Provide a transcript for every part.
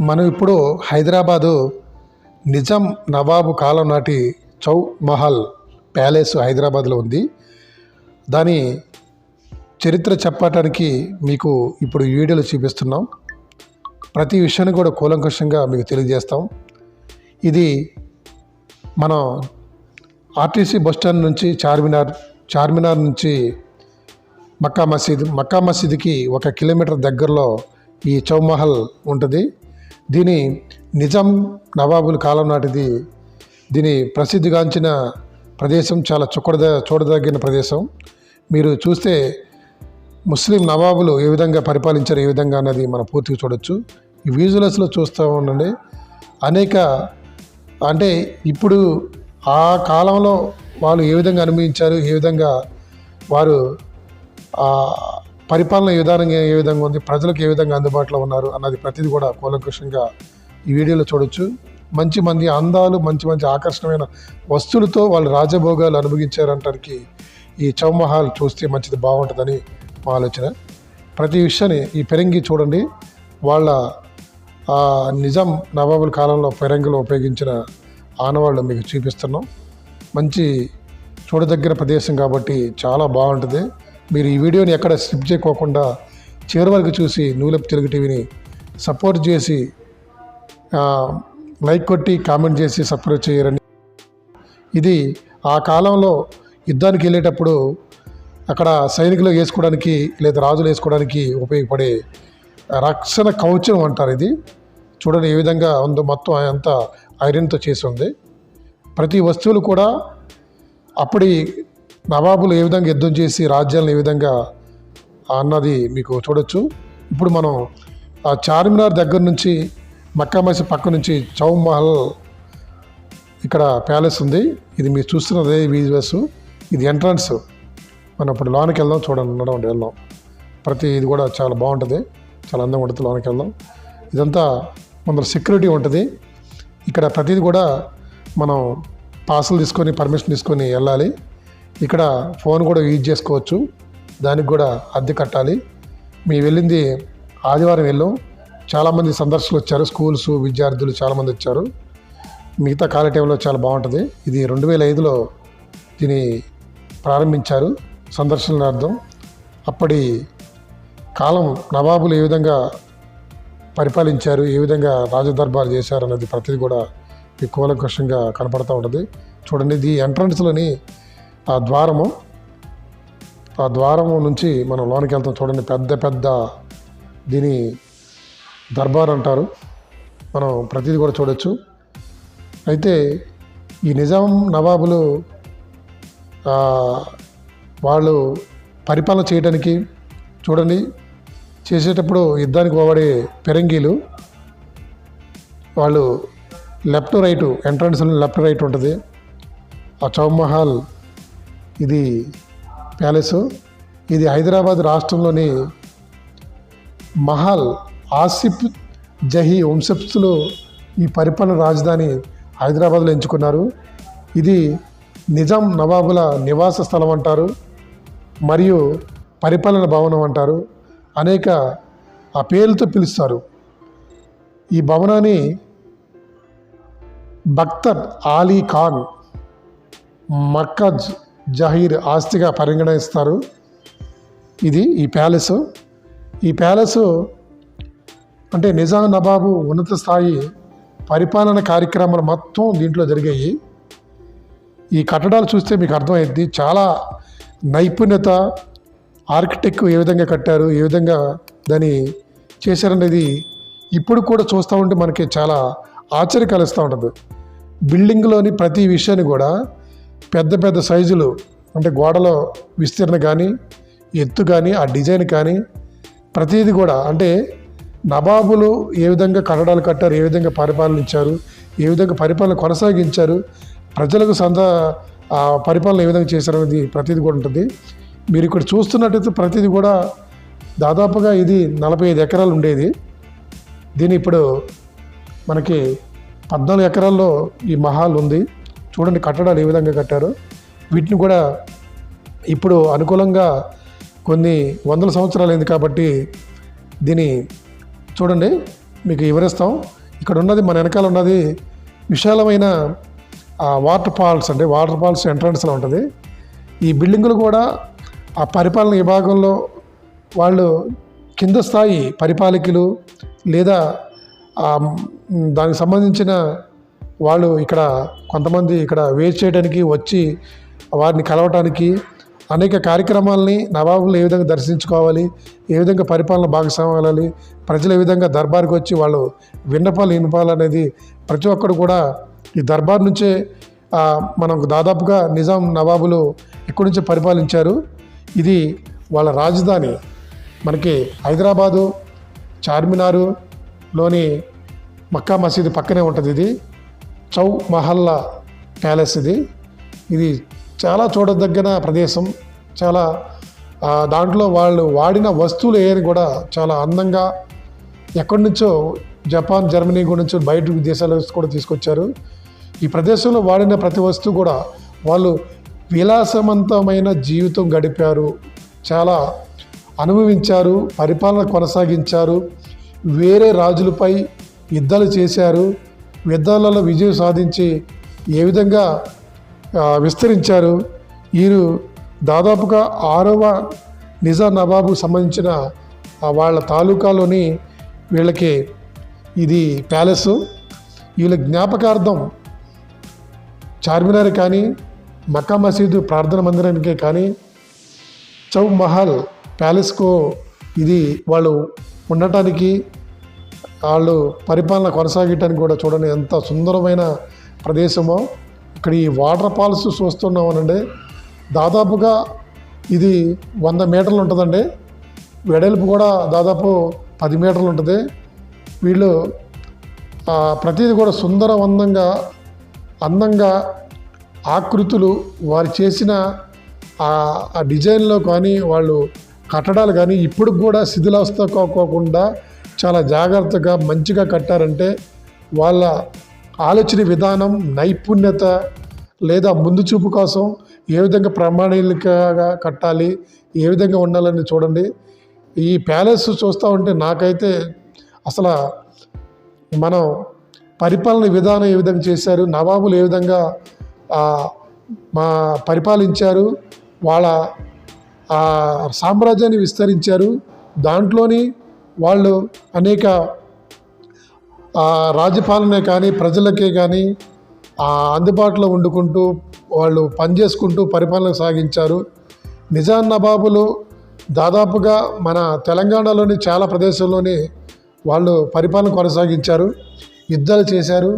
మనం ఇప్పుడు హైదరాబాదు నిజాం నవాబు కాలం నాటి చౌ మహల్ ప్యాలెస్ హైదరాబాద్లో ఉంది. దాని చరిత్ర చెప్పటానికి మీకు ఇప్పుడు వీడియోలు చూపిస్తున్నాం. ప్రతి విషయాన్ని కూడా కూలంకషంగా మీకు తెలియజేస్తాం. ఇది మనం ఆర్టీసీ బస్టాండ్ నుంచి చార్మినార్ చార్మినార్ నుంచి మక్కా మసీద్ మక్కా మసీద్కి ఒక కిలోమీటర్ దగ్గరలో ఈ చౌమహల్ ఉంటుంది. దీని నిజాం నవాబుల కాలం నాటిది. దీని ప్రసిద్ధిగాంచిన ప్రదేశం చాలా చుక్కడద చూడదగిన ప్రదేశం. మీరు చూస్తే ముస్లిం నవాబులు ఏ విధంగా పరిపాలించారు ఏ విధంగా అన్నది మనం పూర్తిగా చూడొచ్చు. ఈ విజువల్స్లో చూస్తూ ఉండండి. అనేక అంటే ఇప్పుడు ఆ కాలంలో వాళ్ళు ఏ విధంగా అనుభవించారు ఏ విధంగా వారు పరిపాలన పరిపాలన విధానంగా ఏ విధంగా ఉంది? ప్రజలకు ఏ విధంగా అందుబాటులో ఉన్నారు? అన్నది ప్రతిదీ కూడా కూలంకషంగా ఈ వీడియోలో చూడొచ్చు. మంచి మంది అందాలు మంచి మంచి ఆకర్షణమైన వస్తువులతో వాళ్ళు రాజభోగాలు అనుభవించారంటానికి ఈ చౌమహాల్ చూస్తే మంచిది బాగుంటుందని మా ఆలోచన. ప్రతి విషయాన్ని ఈ పెరంగి చూడండి. వాళ్ళ నిజాం నవాబుల కాలంలో పెరంగిలో ఉపయోగించిన ఆనవాళ్ళు మీకు చూపిస్తున్నాం. మంచి చూడదగిన ప్రదేశం కాబట్టి చాలా బాగుంటుంది. మీరు ఈ వీడియోని ఎక్కడ స్కిప్ చేయకోకుండా చివరి వరకు చూసి నూలెప్ తెలుగు టీవీని సపోర్ట్ చేసి లైక్ కొట్టి కామెంట్ చేసి సపోర్ట్ చేయరని ఇది ఆ కాలంలో యుద్ధానికి వెళ్ళేటప్పుడు అక్కడ సైనికులు వేసుకోవడానికి లేదా రాజులు వేసుకోవడానికి ఉపయోగపడే రక్షణ కవచం అంటారు ఇది. చూడండి ఏ విధంగా ఉందో మొత్తం అంతా ఐరన్తో చేసి ఉంది. ప్రతి వస్తువులు కూడా అప్పటి నవాబులు ఏ విధంగా యుద్ధం చేసి రాజ్యాలను ఏ విధంగా అన్నది మీకు చూడొచ్చు. ఇప్పుడు మనం ఆ చార్మినార్ దగ్గర నుంచి మక్కా మసీద్ పక్క నుంచి చౌమహల్ ఇక్కడ ప్యాలెస్ ఉంది. ఇది మీరు చూస్తున్నదే వీజువస్. ఇది ఎంట్రన్స్. మనం ఇప్పుడు లోనికి వెళ్దాం చూడండి నడవండి వెళ్దాం. ప్రతి ఇది కూడా చాలా బాగుంటుంది. చాలా అందంగా ఉంటుంది లోనికి వెళ్దాం. ఇదంతా ముందర సెక్యూరిటీ ఉంటుంది. ఇక్కడ ప్రతిది కూడా మనం పాసులు తీసుకొని పర్మిషన్ తీసుకొని వెళ్ళాలి. ఇక్కడ ఫోన్ కూడా యూజ్ చేసుకోవచ్చు. దానికి కూడా అద్దె కట్టాలి. మీ వెళ్ళింది ఆదివారం వెళ్ళాం. చాలామంది సందర్శకులు వచ్చారు. స్కూల్స్ విద్యార్థులు చాలామంది వచ్చారు. మిగతా ఖాళీ టైంలో చాలా బాగుంటుంది. ఇది రెండు వేల ఐదులో దీన్ని ప్రారంభించారు. సందర్శనార్థం అప్పటి కాలం నవాబులు ఏ విధంగా పరిపాలించారు ఏ విధంగా రాజదర్బారు చేశారు అన్నది ప్రతిదీ కూడా ఈ కూలంకషంగా కనపడుతూ ఉంటుంది. చూడండి ఇది ఎంట్రన్స్లోని ఆ ద్వారము ఆ ద్వారము నుంచి మనం లోనికి వెళ్తాం చూడండి పెద్ద పెద్ద దీని దర్బార్ అంటారు. మనం ప్రతిదీ కూడా చూడొచ్చు. అయితే ఈ నిజాం నవాబులు వాళ్ళు పరిపాలన చేయడానికి చూడండి చేసేటప్పుడు యుద్ధానికి పోబడే పెరంగీలు వాళ్ళు left right entrance left right ఉంటుంది. ఆ చౌమహల్ ఇది ప్యాలెస్. ఇది హైదరాబాద్ రాష్ట్రంలోని మహల్ ఆసిఫ్ జహీ వంశస్థులు ఈ పరిపాలన రాజధాని హైదరాబాద్లో ఎంచుకున్నారు. ఇది నిజాం నవాబుల నివాస స్థలం అంటారు మరియు పరిపాలన భవనం అంటారు. అనేక ఆ పేర్లతో పిలుస్తారు. ఈ భవనాన్ని బక్తర్ ఆలీ ఖాన్ మక్కజ్ జహీర్ ఆస్తిగా పరిగణిస్తారు. ఇది ఈ ప్యాలెస్. ఈ ప్యాలెస్ అంటే నిజాం నవాబు ఉన్నత స్థాయి పరిపాలన కార్యక్రమాలు మొత్తం దీంట్లో జరిగాయి. ఈ కట్టడాలు చూస్తే మీకు అర్థమైంది. చాలా నైపుణ్యత ఆర్కిటెక్ట్ ఏ విధంగా కట్టారు ఏ విధంగా దాన్ని చేశారనేది ఇప్పుడు కూడా చూస్తూ ఉంటే మనకి చాలా ఆశ్చర్య కలుస్తూ ఉంటుంది. బిల్డింగ్లోని ప్రతి విషయాన్ని కూడా పెద్ద పెద్ద సైజులు అంటే గోడలో విస్తీర్ణ కానీ ఎత్తు కానీ ఆ డిజైన్ కానీ ప్రతిదీ కూడా అంటే నవాబులు ఏ విధంగా కట్టడాలు కట్టారు ఏ విధంగా పరిపాలనించారు ఏ విధంగా పరిపాలన కొనసాగించారు ప్రజలకు సంత ఆ పరిపాలన ఏ విధంగా చేశారు అనేది ప్రతిదీ కూడా ఉంటుంది. మీరు ఇక్కడ చూస్తున్నట్టయితే ప్రతిదీ కూడా దాదాపుగా ఇది నలభై ఐదు ఎకరాలు ఉండేది. దీని ఇప్పుడు మనకి పద్నాలుగు ఎకరాల్లో ఈ మహాల్ ఉంది. చూడండి కట్టడాలు ఏ విధంగా కట్టారు. వీటిని కూడా ఇప్పుడు అనుకూలంగా కొన్ని వందల సంవత్సరాలు అయింది కాబట్టి దీని చూడండి మీకు వివరిస్తాం. ఇక్కడ ఉన్నది మన వెనకాల ఉన్నది విశాలమైన ఆ, వాటర్ ఫాల్స్ అంటే వాటర్ ఫాల్స్ ఎంట్రన్స్లో ఉంటుంది. ఈ బిల్డింగులు కూడా ఆ పరిపాలన విభాగంలో వాళ్ళు కింద స్థాయి పరిపాలకులు లేదా దానికి సంబంధించిన వాళ్ళు ఇక్కడ కొంతమంది ఇక్కడ వేస్ట్ చేయడానికి వచ్చి వారిని కలవటానికి అనేక కార్యక్రమాలని నవాబులు ఏ విధంగా దర్శించుకోవాలి ఏ విధంగా పరిపాలన భాగస్వామ్యాలి ప్రజలు ఏ విధంగా దర్బార్కి వచ్చి వాళ్ళు విన్నపాలు వినపాలు అనేది ప్రతి ఒక్కరు కూడా ఈ దర్బార్ నుంచే మనకు దాదాపుగా నిజాం నవాబులు ఇక్కడి నుంచే పరిపాలించారు. ఇది వాళ్ళ రాజధాని. మనకి హైదరాబాదు చార్మినారులోని మక్కా మసీదు పక్కనే ఉంటుంది ఇది. చౌ మహల్లా ప్యాలెస్ ఇది. ఇది చాలా చూడదగిన ప్రదేశం. చాలా దాంట్లో వాళ్ళు వాడిన వస్తువులు ఏని కూడా చాలా అందంగా ఎక్కడి నుంచో జపాన్ జర్మనీ నుంచి బయట దేశాల కూడా తీసుకొచ్చారు. ఈ ప్రదేశంలో వాడిన ప్రతి వస్తువు కూడా వాళ్ళు విలాసవంతమైన జీవితం గడిపారు. చాలా అనుభవించారు పరిపాలన కొనసాగించారు. వేరే రాజులపై యుద్ధాలు చేశారు. యుద్ధాలలో విజయం సాధించి ఏ విధంగా విస్తరించారు? వీరు దాదాపుగా ఆరవ నిజాం నవాబు సంబంధించిన వాళ్ళ తాలూకాలోని వీళ్ళకి ఇది ప్యాలెస్. వీళ్ళ జ్ఞాపకార్థం చార్మినార్ కానీ మక్కా మసీదు ప్రార్థన మందిరానికే కానీ చౌ మహల్ ప్యాలెస్కు ఇది వాళ్ళు ఉండటానికి వాళ్ళు పరిపాలన కొనసాగించడానికి కూడా చూడండి ఎంత సుందరమైన ప్రదేశమో. ఇక్కడ ఈ వాటర్ ఫాల్స్ చూస్తున్నామనండి. దాదాపుగా ఇది వంద మీటర్లు ఉంటుందండి. వెడల్పు కూడా దాదాపు పది మీటర్లు ఉంటుంది. వీళ్ళు ప్రతిదీ కూడా సుందరవందంగా అందంగా ఆకృతులు వారు చేసిన ఆ డిజైన్లో కానీ వాళ్ళు కట్టడాలు కానీ ఇప్పుడు కూడా శిథిలావస్థ కాకుండా చాలా జాగ్రత్తగా మంచిగా కట్టారంటే వాళ్ళ ఆలోచన విధానం నైపుణ్యత లేదా ముందు చూపు కోసం ఏ విధంగా ప్రామాణికంగా కట్టాలి ఏ విధంగా ఉండాలని చూడండి. ఈ ప్యాలెస్ చూస్తూ ఉంటే నాకైతే అసలు మనం పరిపాలన విధానం ఏ విధంగా చేశారు నవాబులు ఏ విధంగా మా పరిపాలించారు వాళ్ళ సామ్రాజ్యాన్ని విస్తరించారు దాంట్లోని వాళ్ళు అనేక రాజ్యపాలనే కానీ ప్రజలకే కానీ అందుబాటులో వండుకుంటూ వాళ్ళు పనిచేసుకుంటూ పరిపాలన సాగించారు. నిజాం నవాబులు దాదాపుగా మన తెలంగాణలోని చాలా ప్రదేశంలోని వాళ్ళు పరిపాలన కొనసాగించారు యుద్ధాలు చేశారు.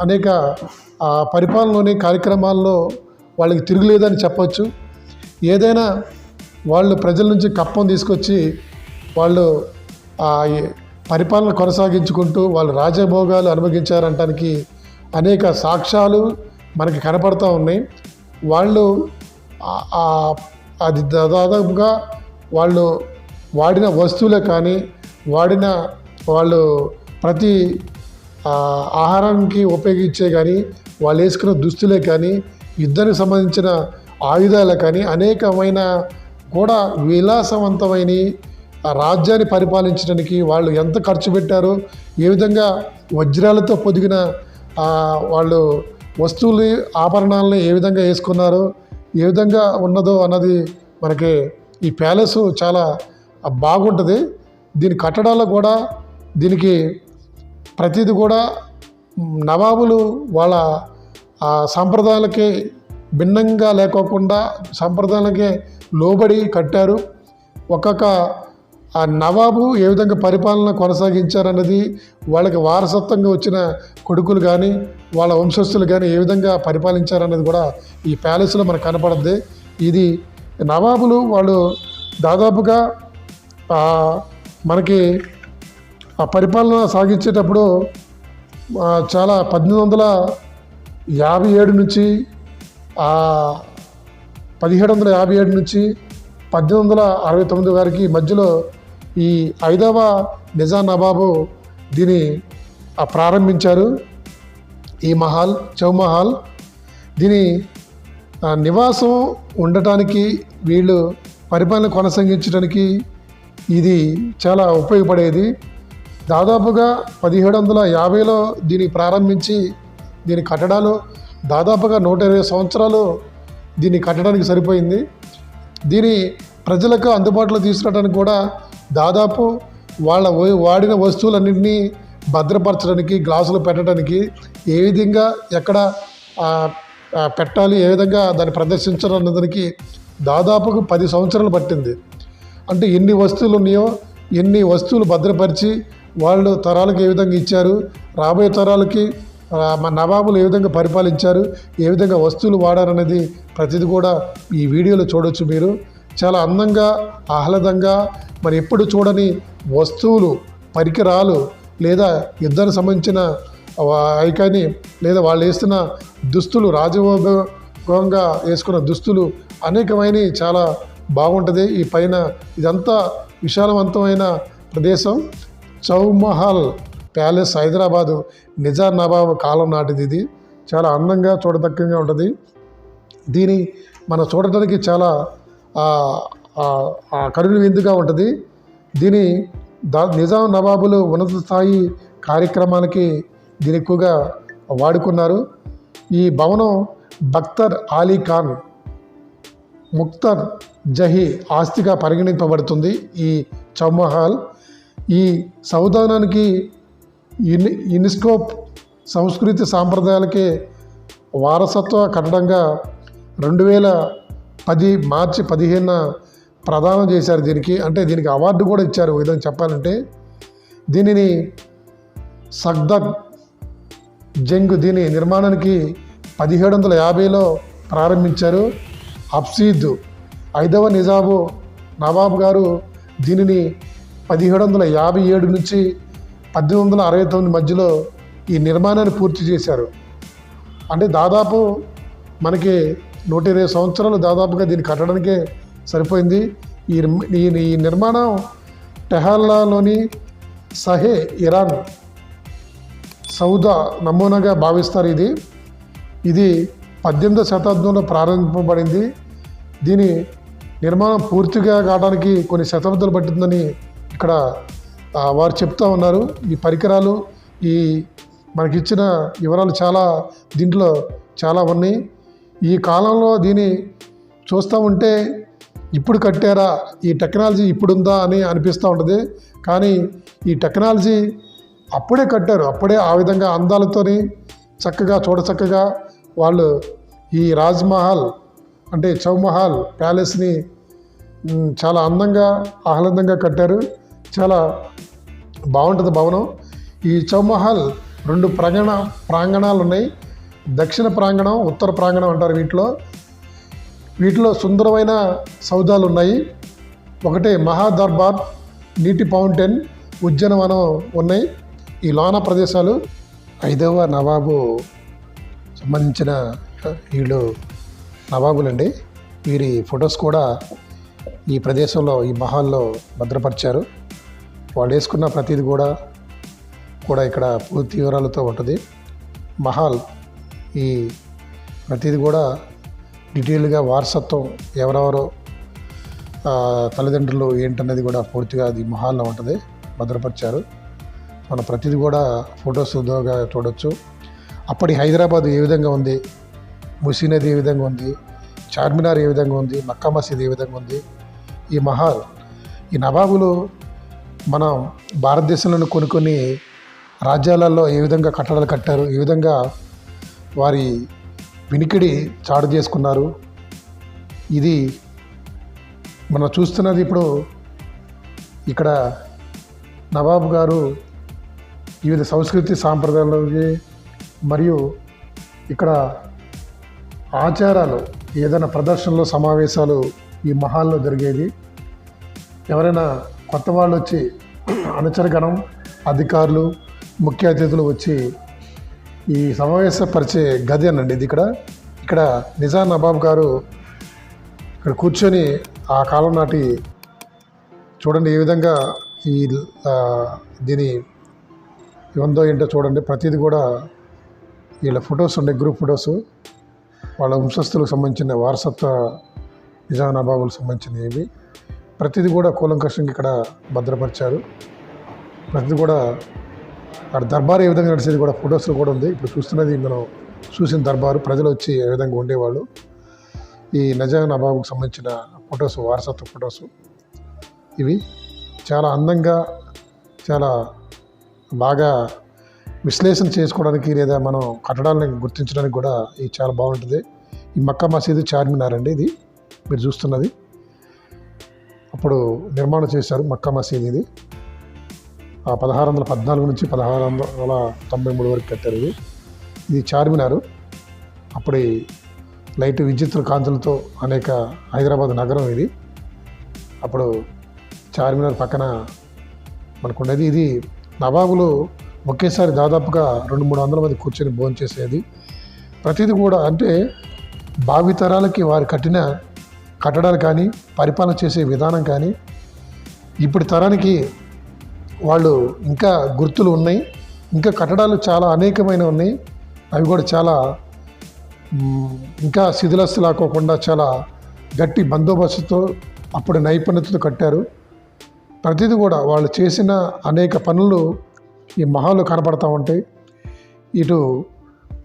అనేక ఆ, పరిపాలనలోని కార్యక్రమాల్లో వాళ్ళకి తిరుగులేదని చెప్పచ్చు. ఏదైనా వాళ్ళు ప్రజల నుంచి కప్పం తీసుకొచ్చి వాళ్ళు పరిపాలన కొనసాగించుకుంటూ వాళ్ళు రాజభోగాలు అనుభవించారంటానికి అనేక సాక్ష్యాలు మనకి కనపడతా ఉన్నాయి. వాళ్ళు అది దాదాపుగా వాళ్ళు వాడిన వస్తువులే కానీ వాడిన వాళ్ళు ప్రతి ఆహారానికి ఉపయోగించే కానీ వాళ్ళు వేసుకున్న దుస్తులే కానీ యుద్ధానికి సంబంధించిన ఆయుధాలే కానీ అనేకమైన కూడా విలాసవంతమైన ఆ రాజ్యాన్ని పరిపాలించడానికి వాళ్ళు ఎంత ఖర్చు పెట్టారో ఏ విధంగా వజ్రాలతో పొదిగిన వాళ్ళు వస్తువులు ఆభరణాలను ఏ విధంగా వేసుకున్నారో ఏ విధంగా ఉన్నదో అన్నది మనకి ఈ ప్యాలెస్ చాలా బాగుంటుంది. దీని కట్టడాల్లో కూడా దీనికి ప్రతిది కూడా నవాబులు వాళ్ళ ఆ సాంప్రదాయాలకి భిన్నంగా లేకోకుండా సాంప్రదాయాలకే లోబడి కట్టారు. ఒక్కొక్క ఆ నవాబు ఏ విధంగా పరిపాలన కొనసాగించారన్నది వాళ్ళకి వారసత్వంగా వచ్చిన కొడుకులు కానీ వాళ్ళ వంశస్థులు కానీ ఏ విధంగా పరిపాలించారన్నది కూడా ఈ ప్యాలెస్లో మనకు కనపడద్ది. ఇది నవాబులు వాళ్ళు దాదాపుగా మనకి ఆ పరిపాలన సాగించేటప్పుడు చాలా పద్దెనిమిది వందల యాభై ఏడు నుంచి పదిహేడు వందల యాభై ఏడు నుంచి పద్దెనిమిది వందల అరవై తొమ్మిది వారికి మధ్యలో ఈ ఐదవ నిజాం నవాబు దీన్ని ప్రారంభించారు. ఈ మహల్ చౌమహల్ దీని నివాసం ఉండటానికి వీళ్ళు పరిపాలన కొనసాగించడానికి ఇది చాలా ఉపయోగపడేది. దాదాపుగా పదిహేడు వందల యాభైలో దీన్ని ప్రారంభించి దీని కట్టడాలు దాదాపుగా నూట ఇరవై సంవత్సరాలు దీన్ని కట్టడానికి సరిపోయింది. దీని ప్రజలకు అందుబాటులో తీసుకురావడానికి కూడా దాదాపు వాళ్ళ వాడిన వస్తువులన్నింటినీ భద్రపరచడానికి గ్లాసులు పెట్టడానికి ఏ విధంగా ఎక్కడ పెట్టాలి ఏ విధంగా దాన్ని ప్రదర్శించడం అన్నదానికి దాదాపుకు పది సంవత్సరాలు పట్టింది. అంటే ఎన్ని వస్తువులు ఉన్నాయో ఎన్ని వస్తువులు భద్రపరిచి వాళ్ళు తరాలకు ఏ విధంగా ఇచ్చారు రాబోయే తరాలకి మా నవాబులు ఏ విధంగా పరిపాలించారు ఏ విధంగా వస్తువులు వాడారనేది ప్రతిదీ కూడా ఈ వీడియోలో చూడొచ్చు మీరు. చాలా అందంగా ఆహ్లాదంగా మరి ఎప్పుడు చూడని వస్తువులు పరికరాలు లేదా యుద్ధానికి సంబంధించిన ఐకాని లేదా వాళ్ళు వేస్తున్న దుస్తులు రాజవోగంగా వేసుకున్న దుస్తులు అనేకమైనవి చాలా బాగుంటుంది. ఈ పైన ఇదంతా విశాలవంతమైన ప్రదేశం. చౌమహల్ ప్యాలెస్ హైదరాబాదు నిజాం నవాబు కాలం నాటిది ఇది. చాలా అందంగా చూడదగ్గంగా ఉంటుంది. దీని మనం చూడటానికి చాలా కరుణ విందుగా ఉంటుంది. దీని దా నిజాం నవాబులు ఉన్నత స్థాయి కార్యక్రమానికి దీని ఎక్కువగా వాడుకున్నారు. ఈ భవనం బక్తర్ ఆలీ ఖాన్ ముక్తర్ జహీ ఆస్తిగా పరిగణింపబడుతుంది ఈ చౌమహల్. ఈ సౌధానానికి యుని యునెస్కోప్ సంస్కృతి సాంప్రదాయాలకే వారసత్వ కట్టడంగా రెండు వేల పది మార్చి పదిహేనున ప్రదానం చేశారు దీనికి. అంటే దీనికి అవార్డు కూడా ఇచ్చారు విధంగా చెప్పాలంటే. దీనిని సగ్దగ్ జంగ్ దీని నిర్మాణానికి పదిహేడు వందల యాభైలో ప్రారంభించారు హఫ్సీద్ ఐదవ నిజాబు నవాబ్ గారు దీనిని పదిహేడు వందల యాభై ఏడు నుంచి పద్దెనిమిది వందల అరవై తొమ్మిది మధ్యలో ఈ నిర్మాణాన్ని పూర్తి చేశారు. అంటే దాదాపు మనకి నూట ఇరవై సంవత్సరాలు దాదాపుగా దీన్ని కట్టడానికే సరిపోయింది. ఈ ఈ నిర్మాణం టెహల్లాలోని సహే ఇరాన్ సౌదా నమూనాగా భావిస్తారు ఇది. ఇది పద్దెనిమిదవ శతాబ్దంలో ప్రారంభింపబడింది. దీని నిర్మాణం పూర్తిగా కావడానికి కొన్ని శతాబ్దాలు పట్టిందని ఇక్కడ వారు చెప్తా ఉన్నారు. ఈ పరికరాలు ఈ మనకిచ్చిన వివరాలు చాలా దీంట్లో చాలా ఉన్నాయి. ఈ కాలంలో దీన్ని చూస్తూ ఉంటే ఇప్పుడు కట్టారా ఈ టెక్నాలజీ ఇప్పుడు ఉందా అని అనిపిస్తూ ఉంటుంది. కానీ ఈ టెక్నాలజీ అప్పుడే కట్టారు అప్పుడే ఆ విధంగా అందాలతోని చక్కగా చూడచక్కగా వాళ్ళు ఈ రాజ్మహల్ అంటే చౌమహల్ ప్యాలెస్ని చాలా అందంగా ఆహ్లాదంగా కట్టారు. చాలా బాగుంటుంది భవనం. ఈ చౌమహల్ రెండు ప్రాంగణ ప్రాంగణాలు ఉన్నాయి దక్షిణ ప్రాంగణం ఉత్తర ప్రాంగణం అంటారు వీటిలో. వీటిలో సుందరమైన సౌదాలు ఉన్నాయి. ఒకటి మహాదర్బార్ నీటి ఫౌంటైన్ ఉద్యానవనం ఉన్నాయి. ఈ లోన ప్రదేశాలు ఐదవ నవాబు సంబంధించిన వీళ్ళు నవాబులండి. వీరి ఫొటోస్ కూడా ఈ ప్రదేశంలో ఈ మహాల్లో భద్రపరిచారు. వాళ్ళు వేసుకున్న ప్రతిది కూడా కూడా ఇక్కడ పూర్తి వివరాలతో ఉంటుంది. మహాల్ ఈ ప్రతిది కూడా డీటెయిల్గా వారసత్వం ఎవరెవరో తల్లిదండ్రులు ఏంటనేది కూడా పూర్తిగా అది మహాల్లో ఉంటుంది భద్రపరిచారు. మన ప్రతిది కూడా ఫొటోస్ ద్వారా చూడొచ్చు. అప్పటి హైదరాబాద్ ఏ విధంగా ఉంది ముసీనది ఏ విధంగా ఉంది చార్మినార్ ఏ విధంగా ఉంది మక్కా మసీద్ ఏ విధంగా ఉంది ఈ మహాల్ ఈ నవాబులు మనం భారతదేశంలోని కొన్ని కొన్ని రాజ్యాలలో ఏ విధంగా కట్టడాలు కట్టారు ఏ విధంగా వారి వినికిడి చాటు చేసుకున్నారు. ఇది మనం చూస్తున్నది ఇప్పుడు ఇక్కడ నవాబు గారు వివిధ సంస్కృతి సాంప్రదాయాలకి మరియు ఇక్కడ ఆచారాలు ఏదైనా ప్రదర్శనలు సమావేశాలు ఈ మహాల్లో జరిగేది ఎవరైనా కొత్త వాళ్ళు వచ్చి అనుచరగణం అధికారులు ముఖ్య అతిథులు వచ్చి ఈ సమావేశపరిచే గది అనండి ఇది ఇక్కడ. ఇక్కడ నిజాం నవాబ్ గారు ఇక్కడ కూర్చొని ఆ కాలం నాటి చూడండి ఏ విధంగా ఈ దీని ఉందో ఏంటో చూడండి. ప్రతిదీ కూడా వీళ్ళ ఫొటోస్ ఉండే గ్రూప్ ఫొటోస్. వాళ్ళ వంశస్థులకు సంబంధించిన వారసత్వ నిజాం నవాబులకు సంబంధించినవి ప్రతిదీ కూడా కూలంకషంగా ఇక్కడ భద్రపరిచారు. ప్రతిది కూడా అక్కడ దర్బార్ ఏ విధంగా నడిచేది కూడా ఫొటోస్లో కూడా ఉంది. ఇప్పుడు చూస్తున్నది మనం చూసిన దర్బారు ప్రజలు వచ్చి ఏ విధంగా ఉండేవాళ్ళు. ఈ నజా నవాబుకు సంబంధించిన ఫొటోస్ వారసత్వ ఫొటోస్ ఇవి చాలా అందంగా చాలా బాగా విశ్లేషణ చేసుకోవడానికి లేదా మనం కట్టడాలను గుర్తించడానికి కూడా ఇది చాలా బాగుంటుంది. ఈ మక్కా మసీదు చార్మినార్ అండి ఇది. మీరు చూస్తున్నది. అప్పుడు నిర్మాణం చేశారు మక్కా మసీద్ ఇది. పదహారు వందల పద్నాలుగు నుంచి పదహారు వందల తొంభై మూడు వరకు కట్టారు ఇది ఇది చార్మినారు. అప్పటి లైట్ విద్యుత్ కాంతులతో అనేక హైదరాబాద్ నగరం ఇది. అప్పుడు చార్మినార్ పక్కన మనకున్నది ఇది నవాబులు ఒకేసారి దాదాపుగా రెండు మూడు వందల మంది కూర్చొని భోంచేసేది ప్రతిదీ కూడా అంటే భావితరాలకి వారు కట్టిన కట్టడాలు కానీ పరిపాలన చేసే విధానం కానీ ఇప్పటి తరానికి వాళ్ళు ఇంకా గుర్తులు ఉన్నాయి. ఇంకా కట్టడాలు చాలా అనేకమైన ఉన్నాయి. అవి కూడా చాలా ఇంకా శిథిలస్తు లాకోకుండా చాలా గట్టి బందోబస్తుతో అప్పుడు నైపుణ్యతతో కట్టారు. ప్రతిదీ కూడా వాళ్ళు చేసిన అనేక పనులు ఈ మహాలు కనపడతా ఉంటాయి. ఇటు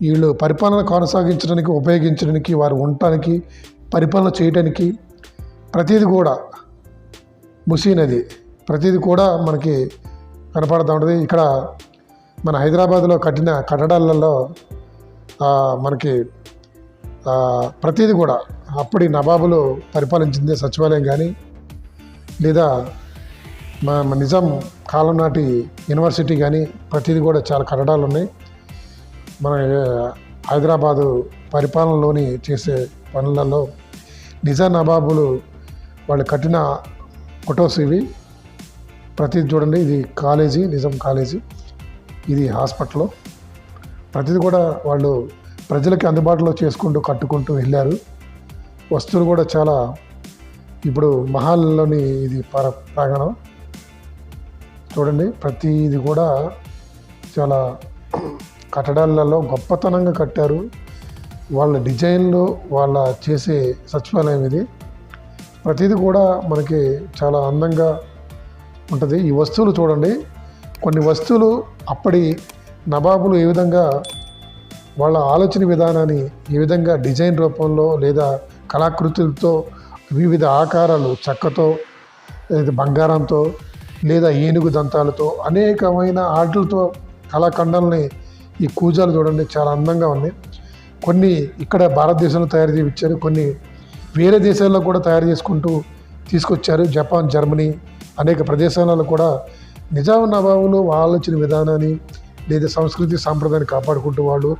వీళ్ళు పరిపాలన కొనసాగించడానికి ఉపయోగించడానికి వారు ఉండటానికి పరిపాలన చేయడానికి ప్రతిదీ కూడా ముసీ నది ప్రతిదీ కూడా మనకి కనపడుతూ ఉంటుంది. ఇక్కడ మన హైదరాబాద్లో కట్టిన కట్టడాలలో మనకి ప్రతిదీ కూడా అప్పటి నవాబులు పరిపాలించింది సచివాలయం కానీ లేదా మా నిజాం కాలం నాటి యూనివర్సిటీ కానీ ప్రతిదీ కూడా చాలా కట్టడాలు ఉన్నాయి. మన హైదరాబాదు పరిపాలనలోని చేసే పనులలో నిజాం నవాబులు వాళ్ళు కట్టిన ఫొటోస్ ఇవి. ప్రతిది చూడండి ఇది కాలేజీ నిజాం కాలేజీ. ఇది హాస్పిటల్. ప్రతిది కూడా వాళ్ళు ప్రజలకి అందుబాటులో చేసుకుంటూ కట్టుకుంటూ వెళ్ళారు. వస్తువులు కూడా చాలా ఇప్పుడు మహాల్లోని ఇది పర ప్రాంగణం. చూడండి ప్రతిది కూడా చాలా కట్టడాలలో గొప్పతనంగా కట్టారు. వాళ్ళ డిజైన్లు వాళ్ళ చేసే సచివాలయం ఇది. ప్రతిది కూడా మనకి చాలా అందంగా ఉంటుంది. ఈ వస్తువులు చూడండి. కొన్ని వస్తువులు అప్పటి నవాబులు ఏ విధంగా వాళ్ళ ఆలోచన విధానాన్ని ఏ విధంగా డిజైన్ రూపంలో లేదా కళాకృతులతో వివిధ ఆకారాలు చెక్కతో లేదా బంగారంతో లేదా ఏనుగు దంతాలతో అనేకమైన ఆటలతో కళాఖండాలని ఈ కూజాలు చూడండి. చాలా అందంగా ఉన్నాయి. కొన్ని ఇక్కడ భారతదేశంలో తయారు చేయించారు కొన్ని వేరే దేశాల్లో కూడా తయారు చేసుకుంటూ తీసుకొచ్చారు. జపాన్ జర్మనీ అనేక ప్రదేశాలలో కూడా నిజాం నవాబులు ఆలోచన విధానాన్ని లేదా సంస్కృతి సాంప్రదాయాన్ని కాపాడుకుంటూ వాళ్ళు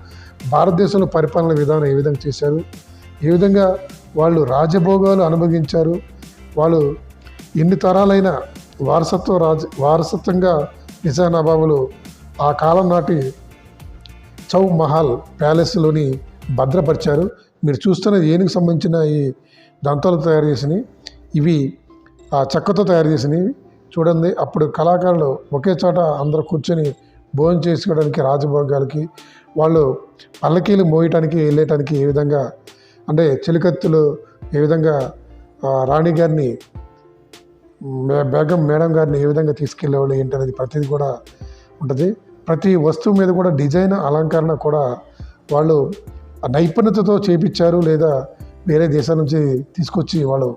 భారతదేశంలో పరిపాలన విధానం ఏ విధంగా చేశారు ఏ విధంగా వాళ్ళు రాజభోగాలు అనుభవించారు వాళ్ళు ఎన్ని తరాలైన వారసత్వ రాజ వారసత్వంగా నిజాం నవాబులు ఆ కాలం నాటి చౌ మహల్ ప్యాలెస్లోని భద్రపరిచారు. మీరు చూస్తున్న ఏనుగు సంబంధించిన ఈ దంతాలు తయారు చేసినవి ఇవి ఆ చెక్కతో తయారు చేసినవి. చూడండి అప్పుడు కళాకారులు ఒకే చోట అందరూ కూర్చొని భోజనం చేసుకోవడానికి రాజభోగాలకి వాళ్ళు పల్లకీలు మోయటానికి వెళ్ళేటానికి ఏ విధంగా అంటే చిలికత్తులు ఏ విధంగా రాణిగారిని రాణి గారిని మే- బేగం మేడం గారిని ఏ విధంగా తీసుకెళ్ళేవాళ్ళు ఏంటనేది ప్రతిదీ కూడా ఉంటుంది. ప్రతి వస్తువు మీద కూడా డిజైన్ అలంకరణ కూడా వాళ్ళు నైపుణ్యతతో చేపించారు లేదా వేరే దేశాల నుంచి తీసుకొచ్చి వాళ్ళు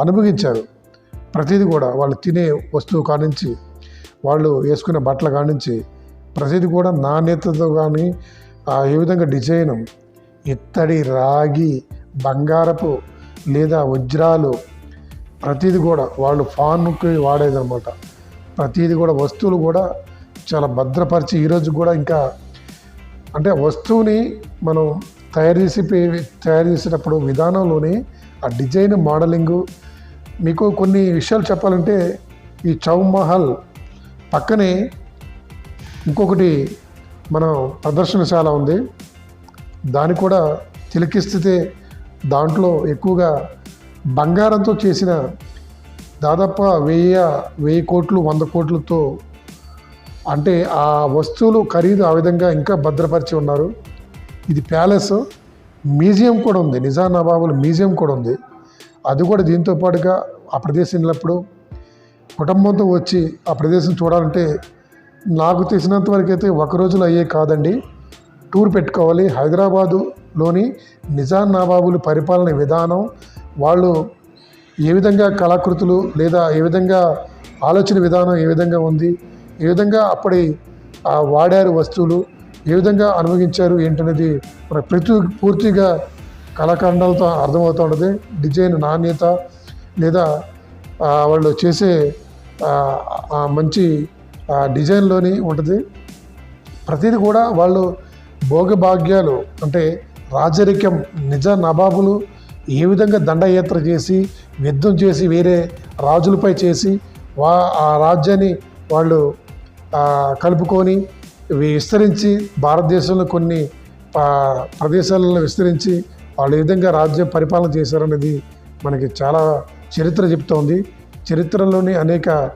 అనుభవించారు. ప్రతిదీ కూడా వాళ్ళు తినే వస్తువు కానించి వాళ్ళు వేసుకునే బట్టలు కానించి ప్రతిదీ కూడా నాణ్యతతో కానీ ఏ విధంగా డిజైన్ ఇత్తడి రాగి బంగారపు లేదా వజ్రాలు ప్రతిదీ కూడా వాళ్ళు ఫాన్కి వాడేదన్నమాట. ప్రతిదీ కూడా వస్తువులు కూడా చాలా భద్రపరిచి ఈరోజు కూడా ఇంకా అంటే వస్తువుని మనం తయారు చేసి తయారు చేసేటప్పుడు విధానంలోనే ఆ డిజైన్ మోడలింగు మీకు కొన్ని విషయాలు చెప్పాలంటే ఈ చౌ మహల్ పక్కనే ఇంకొకటి మనం ప్రదర్శనశాల ఉంది. దాన్ని కూడా తిలకిస్తే దాంట్లో ఎక్కువగా బంగారంతో చేసిన దాదాపు వెయ్యి వెయ్యి కోట్లు వంద కోట్లతో అంటే ఆ వస్తువులు ఖరీదు ఆ విధంగా ఇంకా భద్రపరిచి ఉన్నారు. ఇది ప్యాలెస్. మ్యూజియం కూడా ఉంది. నిజాం నవాబుల మ్యూజియం కూడా ఉంది. అది కూడా దీంతో పాటుగా ఆ ప్రదేశం వెళ్ళినప్పుడు కుటుంబంతో వచ్చి ఆ ప్రదేశం చూడాలంటే నాకు తెలిసినంత వరకైతే అయితే ఒక రోజులో అయ్యే కాదండి. టూర్ పెట్టుకోవాలి. హైదరాబాదులోని నిజాం నవాబులు పరిపాలన విధానం వాళ్ళు ఏ విధంగా కళాకృతులు లేదా ఏ విధంగా ఆలోచన విధానం ఏ విధంగా ఉంది ఏ విధంగా అప్పటి వాడారు వస్తువులు ఏ విధంగా అనుభవించారు ఏంటనేది మన ప్రతి పూర్తిగా కళాఖండాలతో అర్థమవుతూ ఉంటుంది. డిజైన్ నాణ్యత లేదా వాళ్ళు చేసే మంచి డిజైన్లోని ఉంటుంది. ప్రతిదీ కూడా వాళ్ళు భోగభాగ్యాలు అంటే రాజరికం నిజ నవాబులు ఏ విధంగా దండయాత్ర చేసి యుద్ధం చేసి వేరే రాజులపై చేసి వా ఆ రాజ్యాన్ని వాళ్ళు కలుపుకొని విస్తరించి భారతదేశంలో కొన్ని ప్రదేశాలలో విస్తరించి వాళ్ళు ఏ విధంగా రాజ్యం పరిపాలన చేశారనేది మనకి చాలా చరిత్ర చెప్తోంది. చరిత్రలోని అనేక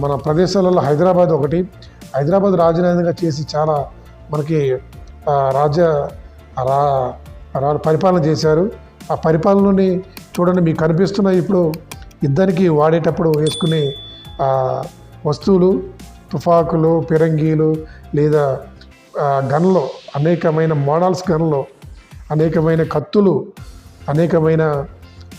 మన ప్రదేశాలలో హైదరాబాద్ ఒకటి. హైదరాబాద్ రాజధానిగా చేసి చాలా మనకి రాజ్య రా రా- పరిపాలన చేశారు. ఆ పరిపాలనని చూడండి మీకు కనిపిస్తున్న ఇప్పుడు యుద్ధానికి వాడేటప్పుడు వేసుకునే వస్తువులు తుపాకులు ఫిరంగీలు లేదా గన్లో గన్లు అనేకమైన మోడల్స్ గన్లు అనేకమైన కత్తులు అనేకమైన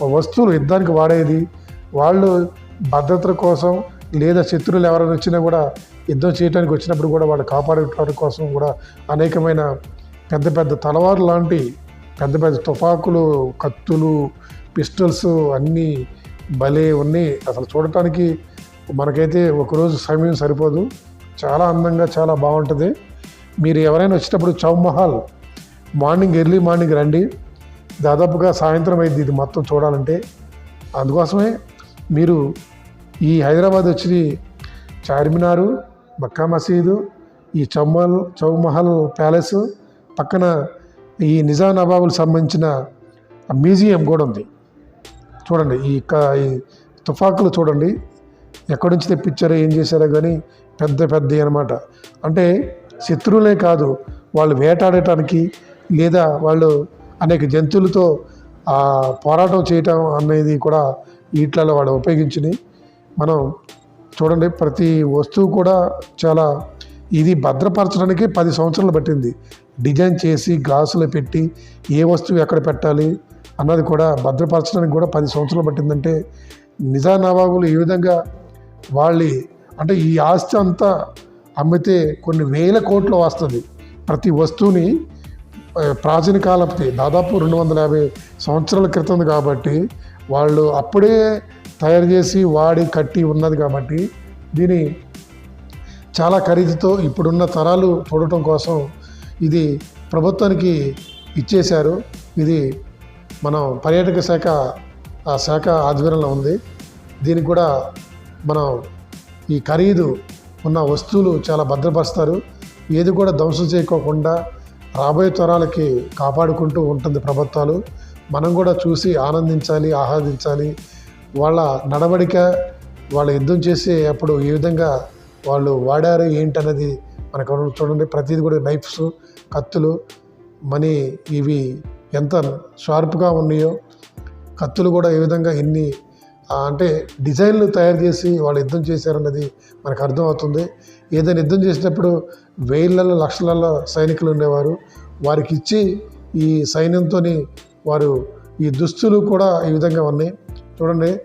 వస్తువులు యుద్ధానికి వాడేది. వాళ్ళు భద్రత కోసం లేదా శత్రువులు ఎవరైనా వచ్చినా కూడా యుద్ధం చేయడానికి వచ్చినప్పుడు కూడా వాళ్ళు కాపాడేటం కోసం కూడా అనేకమైన పెద్ద పెద్ద తలవారు లాంటి పెద్ద పెద్ద తుపాకులు కత్తులు పిస్టల్స్ అన్నీ భలే ఉన్నాయి. అసలు చూడటానికి మనకైతే ఒకరోజు సమయం సరిపోదు. చాలా అందంగా చాలా బాగుంటుంది. మీరు ఎవరైనా వచ్చేటప్పుడు చౌమహల్ మార్నింగ్ ఎర్లీ మార్నింగ్ రండి. దాదాపుగా సాయంత్రం అయింది ఇది మొత్తం చూడాలంటే. అందుకోసమే మీరు ఈ హైదరాబాద్ వచ్చిన చార్మినారు మక్కా మసీదు ఈ చౌమహల్ చౌమహల్ ప్యాలెస్ పక్కన ఈ నిజాం నవాబులకు సంబంధించిన మ్యూజియం కూడా ఉంది. చూడండి ఈ క- ఈ తుపాకులు చూడండి. ఎక్కడి నుంచి తెప్పించారో ఏం చేశారో కానీ పెద్ద పెద్ద అనమాట అంటే శత్రువులే కాదు వాళ్ళు వేటాడటానికి లేదా వాళ్ళు అనేక జంతువులతో పోరాటం చేయటం అనేది కూడా వీటిలలో వాళ్ళు ఉపయోగించినాయి మనం చూడండి ప్రతి వస్తువు కూడా చాలా ఇది భద్రపరచడానికి పది సంవత్సరాలు పట్టింది. డిజైన్ చేసి గ్లాసులు పెట్టి ఏ వస్తువు ఎక్కడ పెట్టాలి అన్నది కూడా భద్రపరచడానికి కూడా పది సంవత్సరాలు పట్టిందంటే నిజా నవాబులు ఈ విధంగా వాళ్ళి అంటే ఈ ఆస్తి అంతా అమ్మితే కొన్ని వేల కోట్లు వస్తుంది. ప్రతి వస్తువుని ప్రాచీన కాలపు దాదాపు రెండు వందల యాభై సంవత్సరాల క్రితం కాబట్టి వాళ్ళు అప్పుడే తయారు చేసి వాడి కట్టి ఉన్నది కాబట్టి దీని చాలా ఖరీదుతో ఇప్పుడున్న తరాలు చూడటం కోసం ఇది ప్రభుత్వానికి ఇచ్చేశారు. ఇది మనం పర్యాటక శాఖ ఆ శాఖ ఆధ్వర్యంలో ఉంది. దీనికి కూడా మనం ఈ ఖరీదు ఉన్న వస్తువులు చాలా భద్రపరుస్తారు. ఏది కూడా ధ్వంసం చేయకోకుండా రాబోయే తరాలకి కాపాడుకుంటూ ఉంటుంది ప్రభుత్వాలు. మనం కూడా చూసి ఆనందించాలి ఆహ్లాదించాలి వాళ్ళ నడవడిక వాళ్ళ యుద్ధం చేసే అప్పుడు ఏ విధంగా వాళ్ళు వాడారు ఏంటన్నది మనకు చూడండి. ప్రతిదీ కూడా నైఫ్స్ కత్తులు మనీ ఇవి ఎంత షార్ప్గా ఉన్నాయో కత్తులు కూడా ఏ విధంగా ఎన్ని అంటే డిజైన్లు తయారు చేసి వాళ్ళు యుద్ధం చేశారన్నది మనకు అర్థమవుతుంది. ఏదైనా యుద్ధం చేసినప్పుడు వేలల్లో లక్షలలో సైనికులు ఉండేవారు. వారికి ఇచ్చి ఈ సైన్యంతో వారు ఈ దుస్తులు కూడా ఈ విధంగా ఉన్నాయి. చూడండి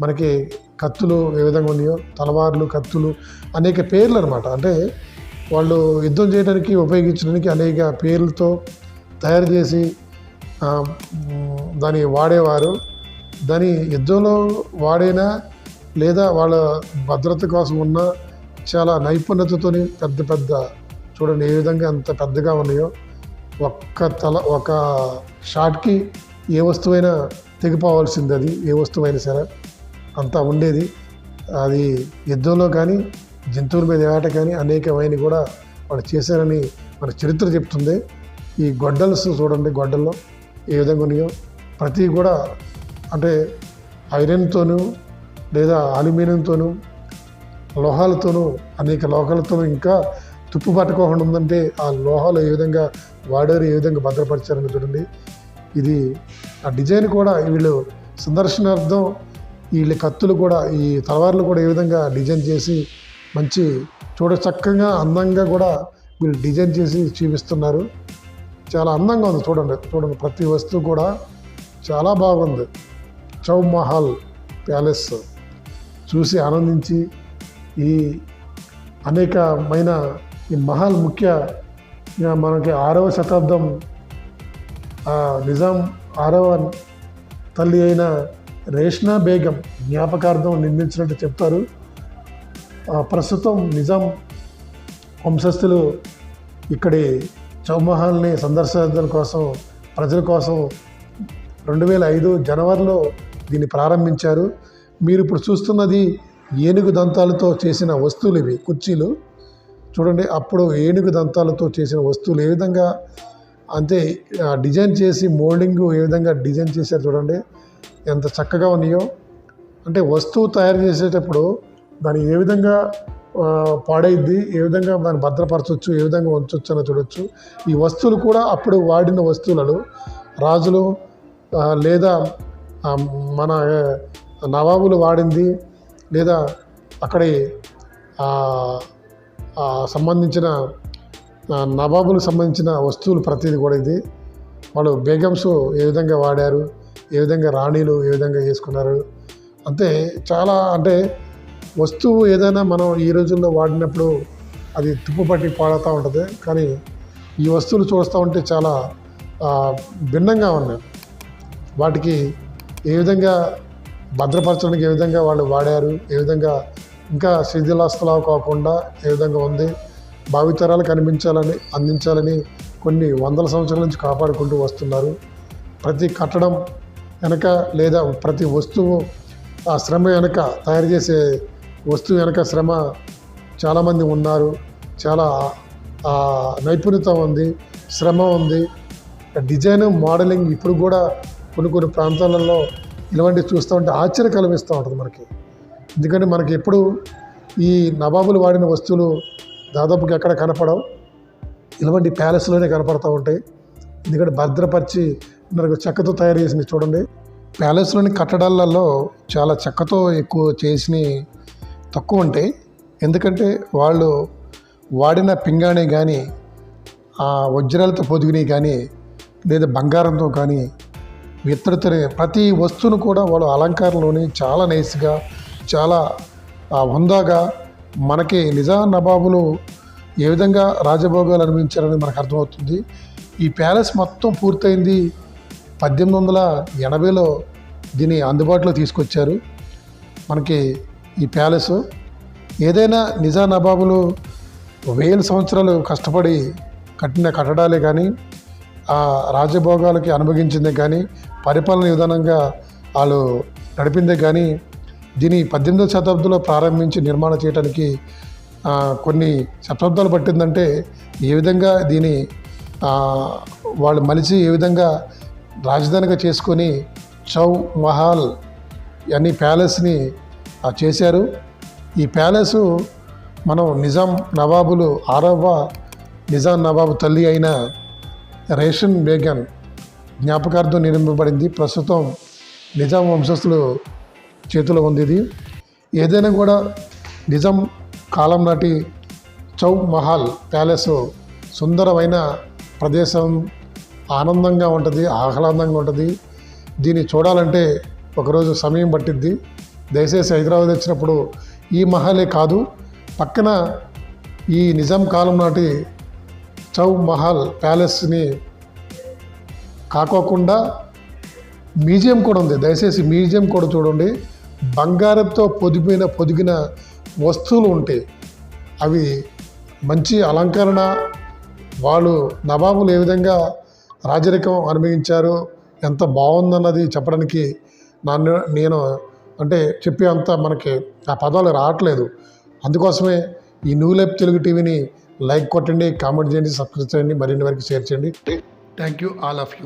మనకి కత్తులు ఏ విధంగా ఉన్నాయో తలవార్లు కత్తులు అనేక పేర్లు అనమాట అంటే వాళ్ళు యుద్ధం చేయడానికి ఉపయోగించడానికి అనేక పేర్లతో తయారు చేసి దాన్ని వాడేవారు. దాని యుద్ధంలో వాడైనా లేదా వాళ్ళ భద్రత కోసం ఉన్న చాలా నైపుణ్యతతోని పెద్ద పెద్ద చూడండి ఏ విధంగా అంత పెద్దగా ఉన్నాయో. ఒక్క తల ఒక షాట్కి ఏ వస్తువైనా తెగిపోవాల్సింది అది ఏ వస్తువైనా సరే. అంతా ఉండేది. అది యుద్ధంలో కానీ జంతువుల మీద వేట కానీ అనేకమైన కూడా వాళ్ళు చేశారని మన చరిత్ర చెప్తుంది. ఈ గొడ్డల్స్ చూడండి గొడ్డల్లో. ఏ విధంగా ఉన్నాయో ప్రతి కూడా అంటే ఐరన్తోనూ లేదా అల్యూమినియంతోనూ లోహాలతోనూ అనేక లోహాలతోనూ ఇంకా తుప్పు పట్టుకోకుండా ఉందంటే ఆ లోహాలు ఏ విధంగా వాడారు ఏ విధంగా భద్రపరిచారని చూడండి. ఇది ఆ డిజైన్ కూడా వీళ్ళు సందర్శనార్థం వీళ్ళ కత్తులు కూడా ఈ తలవార్లు కూడా ఏ విధంగా డిజైన్ చేసి మంచి చూడ చక్కగా అందంగా కూడా వీళ్ళు డిజైన్ చేసి చూపిస్తున్నారు. చాలా అందంగా ఉంది. చూడండి చూడండి ప్రతి వస్తువు కూడా చాలా బాగుంది. చౌ మహల్ ప్యాలెస్. చూసి ఆనందించి ఈ అనేకమైన ఈ మహల్ ముఖ్య మనకి ఆరవ శతాబ్దం నిజాం ఆరవ తల్లి అయిన రేష్నా బేగం జ్ఞాపకార్థం నిర్మించినట్టు చెప్తారు. ప్రస్తుతం నిజాం వంశస్థులు ఇక్కడి చౌమహల్ని సందర్శించడం కోసం ప్రజల కోసం రెండు వేల ఐదు జనవరిలో దీన్ని ప్రారంభించారు. మీరు ఇప్పుడు చూస్తున్నది ఏనుగు దంతాలతో చేసిన వస్తువులు ఇవి కుర్చీలు. చూడండి అప్పుడు ఏనుగు దంతాలతో చేసిన వస్తువులు ఏ విధంగా అంతే ఆ, డిజైన్ చేసి మోల్డింగ్ ఏ విధంగా డిజైన్ చేశారు చూడండి. ఎంత చక్కగా ఉన్నాయో. అంటే వస్తువు తయారు చేసేటప్పుడు దాన్ని ఏ విధంగా పాడైద్ది. ఏ విధంగా దాన్ని భద్రపరచవచ్చు ఏ విధంగా ఉంచవచ్చు అని చూడొచ్చు. ఈ వస్తువులు కూడా అప్పుడు వాడిన వస్తువులను రాజులు లేదా మన నవాబులు వాడింది లేదా అక్కడి సంబంధించిన నవాబులకు సంబంధించిన వస్తువులు ప్రతిదీ కూడా ఇది. వాళ్ళు బేగమ్స్ ఏ విధంగా వాడారు ఏ విధంగా రాణీలు ఏ విధంగా చేసుకున్నారు. అంతే చాలా అంటే వస్తువు ఏదైనా మనం ఈ రోజుల్లో వాడినప్పుడు అది తుప్పు పట్టి పాడుతూ ఉంటుంది. కానీ ఈ వస్తువులు చూస్తూ ఉంటే చాలా భిన్నంగా ఉన్నాయి. వాటికి ఏ విధంగా భద్రపరచడానికి ఏ విధంగా వాళ్ళు వాడారు ఏ విధంగా ఇంకా శిథిలాస్తులా కాకుండా ఏ విధంగా ఉంది భావితరాలు కనిపించాలని అందించాలని కొన్ని వందల సంవత్సరాల నుంచి కాపాడుకుంటూ వస్తున్నారు. ప్రతి కట్టడం వెనక లేదా ప్రతి వస్తువు ఆ శ్రమ వెనక తయారు చేసే వస్తువు వెనక శ్రమ చాలామంది ఉన్నారు. చాలా నైపుణ్యత ఉంది శ్రమ ఉంది. డిజైన్ మోడలింగ్ ఇప్పుడు కూడా కొన్ని కొన్ని ప్రాంతాలలో ఇలాంటివి చూస్తూ ఉంటే ఆశ్చర్య కలిగిస్తూ ఉంటుంది మనకి. ఎందుకంటే మనకి ఎప్పుడు ఈ నవాబులు వాడిన వస్తువులు దాదాపుగా ఎక్కడ కనపడవు. ఇలాంటి ప్యాలెస్లోనే కనపడుతూ ఉంటాయి. ఎందుకంటే భద్రపరిచి మనకు చెక్కతో తయారు చేసినవి చూడండి. ప్యాలెస్లోని కట్టడాలలో చాలా చెక్కతో ఎక్కువ చేసినవి తక్కువ ఉంటాయి ఎందుకంటే వాళ్ళు వాడిన పింగాణి కానీ ఆ వజ్రాలతో పొదిగినవి కానీ లేదా బంగారంతో కానీ ఇతరితర ప్రతి వస్తువును కూడా వాళ్ళు అలంకారంలోని చాలా నైస్గా చాలా హుందాగా మనకి నిజా నవాబులు ఏ విధంగా రాజభోగాలు అనిపించారని మనకు అర్థమవుతుంది. ఈ ప్యాలెస్ మొత్తం పూర్తయింది పద్దెనిమిది వందల ఎనభైలో దీన్ని అందుబాటులో తీసుకొచ్చారు. మనకి ఈ ప్యాలెస్ ఏదైనా నిజా నవాబులు వేల సంవత్సరాలు కష్టపడి కట్టిన కట్టడాలే కానీ ఆ రాజభోగాలకి అనుభవించిందే కానీ పరిపాలన విధానంగా వాళ్ళు నడిపిందే కానీ దీని పద్దెనిమిదవ శతాబ్దంలో ప్రారంభించి నిర్మాణం చేయడానికి కొన్ని శతాబ్దాలు పట్టిందంటే ఏ విధంగా దీని వాళ్ళు మలిచి ఏ విధంగా రాజధానిగా చేసుకొని చౌ మహల్ అన్ని ప్యాలెస్ని చేశారు. ఈ ప్యాలెస్ మనం నిజాం నవాబులు ఆరవ నిజాం నవాబు తల్లి అయిన రేషన్ బేగన్ జ్ఞాపకార్థం నిర్మింపబడింది. ప్రస్తుతం నిజాం వంశస్థులు చేతిలో ఉంది ఇది. ఏదైనా కూడా నిజాం కాలం నాటి చౌ మహల్ ప్యాలెస్ సుందరమైన ప్రదేశం ఆనందంగా ఉంటుంది ఆహ్లాదంగా ఉంటుంది. దీన్ని చూడాలంటే ఒకరోజు సమయం పట్టిద్ది. దయచేసి హైదరాబాద్ వచ్చినప్పుడు ఈ మహలే కాదు పక్కన ఈ నిజాం కాలం నాటి చౌ మహల్ ప్యాలెస్ని కాకోకుండా మ్యూజియం కూడా ఉంది. దయచేసి మ్యూజియం కూడా చూడండి. బంగారంతో పొదిగిన పొదిగిన వస్తువులు ఉంటాయి అవి మంచి అలంకరణ. వాళ్ళు నవాబులు ఏ విధంగా రాజరికం అనుభవించారు ఎంత బాగుందన్నది చెప్పడానికి నన్ను నేను అంటే చెప్పే అంత మనకి ఆ పదాలు రావట్లేదు. అందుకోసమే ఈ న్యూ లైఫ్ తెలుగు టీవీని లైక్ కొట్టండి కామెంట్ చేయండి సబ్స్క్రైబ్ చేయండి మరిన్ని వరకు షేర్ చేయండి. Thank you all of you